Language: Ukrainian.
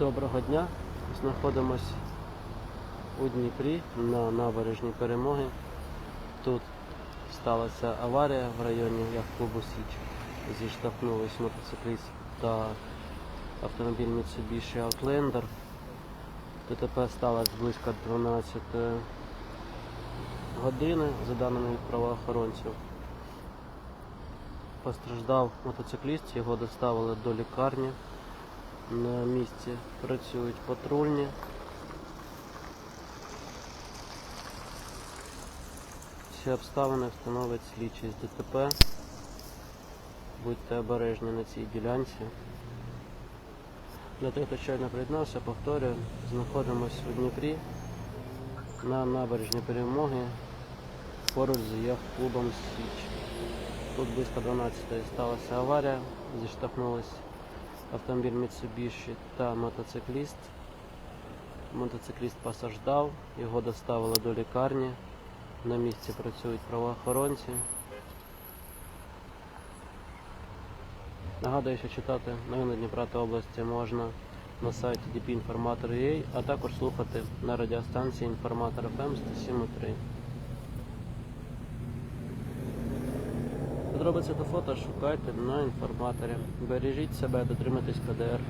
Доброго дня. Знаходимось у Дніпрі на набережній перемоги. Тут сталася аварія в районі яхт-клубу Січ. Зіштовхнулись мотоцикліст та автомобіль Mitsubishi Outlander. ДТП сталося близько 12 години, за даними правоохоронців. Постраждав мотоцикліст, його доставили до лікарні. На місці працюють патрульні. Всі обставини встановить слідчий з ДТП. Будьте обережні на цій ділянці. Для тих, хто щойно приєднався, повторюю, знаходимося у Дніпрі на набережній перемоги поруч з яхт-клубом Січ. Тут близько 12 сталася аварія, зіштовхнулись автомобіль Mitsubishi та мотоцикліст. Мотоцикліст постраждав, його доставили до лікарні. На місці працюють правоохоронці. Нагадую, що читати новини Дніпра та області можна на сайті dpinformator.ua, а також слухати на радіостанції Інформатор FM 107.3. Подробиці та фото шукайте на інформаторі. Бережіть себе, дотримуйтесь КДР.